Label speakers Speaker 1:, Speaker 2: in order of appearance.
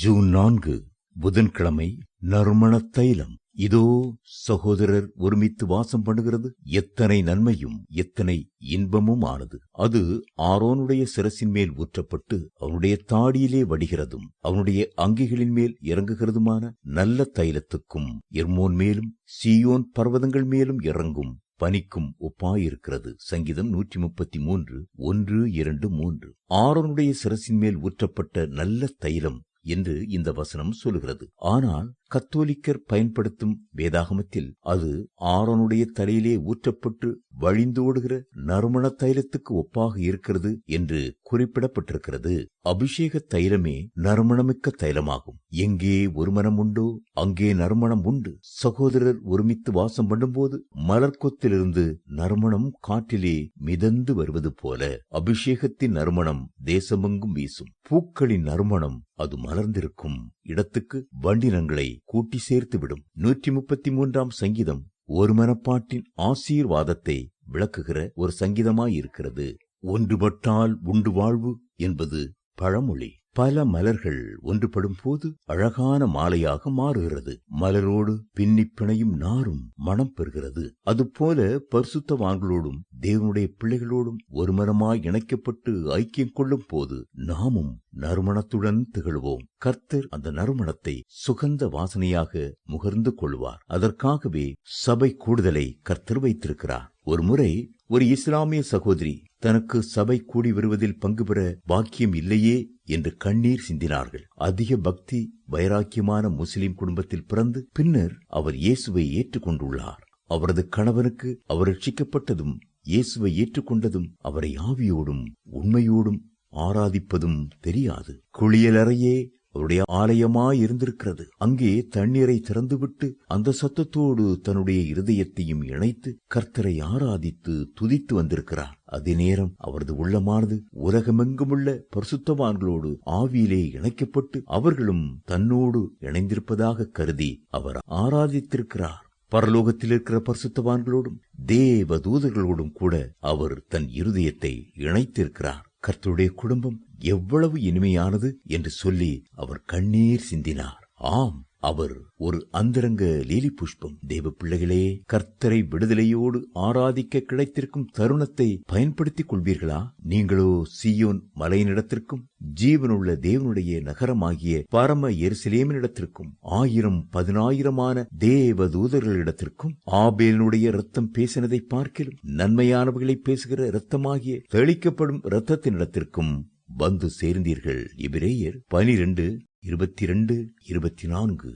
Speaker 1: June நான்கு புதன்கிழமை நறுமண தைலம். இதோ சகோதரர் ஒருமித்து வாசம் பண்ணுகிறது. எத்தனை நன்மையும் எத்தனை இன்பமும் ஆனது அது ஆரோனுடைய சிரசின் மேல் ஊற்றப்பட்டு அவனுடைய தாடியிலே வடிகிறதும் அவனுடைய அங்கிகளின் மேல் இறங்குகிறதுமான நல்ல தைலத்துக்கும் எர்மோன் மேலும் சீயோன் பர்வதங்கள் மேலும் இறங்கும் பனிக்கும் ஒப்பாயிருக்கிறது. சங்கீதம் நூற்றி முப்பத்தி மூன்று ஒன்று இரண்டு மூன்று. ஆரோனுடைய சிரசின் மேல் ஊற்றப்பட்ட நல்ல தைலம் என்று இந்த வசனம் சொல்லுகிறது. ஆனால் கத்தோலிக்கர் பயன்படுத்தும் வேதாகமத்தில் அது ஆரோனுடைய தலையிலே ஊற்றப்பட்டு வழிந்தோடுகிற நறுமண தைலத்துக்கு ஒப்பாக இருக்கிறது என்று குறிப்பிடப்பட்டிருக்கிறது. அபிஷேக தைலமே நறுமணமிக்க தைலமாகும். எங்கே ஒரு மனம் உண்டோ அங்கே நறுமணம் உண்டு. சகோதரர் ஒருமித்து வாசம் பண்ணும்போது மலர்கொத்திலிருந்து நறுமணம் காற்றிலே மிதந்து வருவது போல அபிஷேகத்தின் நறுமணம் தேசமெங்கும் வீசும். பூக்களின் நறுமணம் அது மலர்ந்திருக்கும் இடத்துக்கு வண்டினங்களை கூட்டி சேர்த்துவிடும். நூற்றி முப்பத்தி மூன்றாம் சங்கீதம் ஒரு மனப்பாட்டின் ஆசீர்வாதத்தை விளக்குகிற ஒரு சங்கீதமாயிருக்கிறது. ஒன்றுபட்டால் உண்டு வாழ்வு என்பது பழமொழி. பல மலர்கள் ஒன்றுபடும் போது அழகான மாலையாக மாறுகிறது. மலரோடு பின்னி பிணையும் நாரும் மனம் பெறுகிறது. அதுபோல பரிசுத்தவான்களோடும் தேவனுடைய பிள்ளைகளோடும் ஒருமரமாய் இணைக்கப்பட்டு ஐக்கியம் கொள்ளும் போது நாமும் நறுமணத்துடன் திகழ்வோம். கர்த்தர் அந்த நறுமணத்தை சுகந்த வாசனையாக முகர்ந்து கொள்வார். அதற்காகவே சபை கூடுதலை கர்த்தர் வைத்திருக்கிறார். ஒரு முறை ஒரு இஸ்லாமிய சகோதரி தனக்கு சபை கூடி வருவதில் பங்கு பெற பாக்கியம் இல்லையே என்று கண்ணீர் சிந்தினார்கள். அதிக பக்தி வைராக்கியமான முஸ்லிம் குடும்பத்தில் பிறந்து பின்னர் அவர் இயேசுவை ஏற்றுக்கொண்டுள்ளார். அவரது கணவனுக்கு அவர் ரட்சிக்கப்பட்டதும் இயேசுவை ஏற்றுக்கொண்டதும் அவரை ஆவியோடும் உண்மையோடும் ஆராதிப்பதும் தெரியாது. குளியலறையே அவருடைய ஆலயமாய் இருந்திருக்கிறது அங்கே தண்ணீரை திறந்துவிட்டு அந்த சத்தத்தோடு தன்னுடைய இருதயத்தையும் இணைத்து கர்த்தரை ஆராதித்து துதித்து வந்திருக்கிறார். அதே நேரம் அவரது உள்ளமானது உலகமெங்குமுள்ள பரிசுத்தவான்களோடு ஆவியிலே இணைக்கப்பட்டு அவர்களும் தன்னோடு இணைந்திருப்பதாக கருதி அவர் ஆராதித்திருக்கிறார். பரலோகத்தில் இருக்கிற பரிசுத்தவான்களோடும் தேவ தூதர்களோடும் கூட அவர் தன் இருதயத்தை இணைத்திருக்கிறார். கர்த்தருடைய குடும்பம் எவ்வளவு இனிமையானது என்று சொல்லி அவர் கண்ணீர் சிந்தினார். ஆம். அவர் ஒரு அந்தரங்க லீலி புஷ்பம். தேவ பிள்ளைகளே கர்த்தரை விடுதலையோடு ஆராதிக்க கிடைத்திருக்கும் தருணத்தை பயன்படுத்திக் கொள்வீர்களா? நீங்களோ சியோன் மலையினிடத்திற்கும் ஜீவனுள்ள தேவனுடைய நகரமாகிய பரம எருசலேமினிடத்திற்கும் ஆயிரம் பதினாயிரமான தேவ தூதர்களிடத்திற்கும் ஆபேலனுடைய ரத்தம் பேசினதை பார்க்கிலும் நன்மையானவர்களை பேசுகிற இரத்தமாகிய தெளிக்கப்படும் இரத்தத்தினிடத்திற்கும் வந்து சேர்ந்தீர்கள். இபிரேயர் பனிரெண்டு இருபத்தி இரண்டு இருபத்தி நான்கு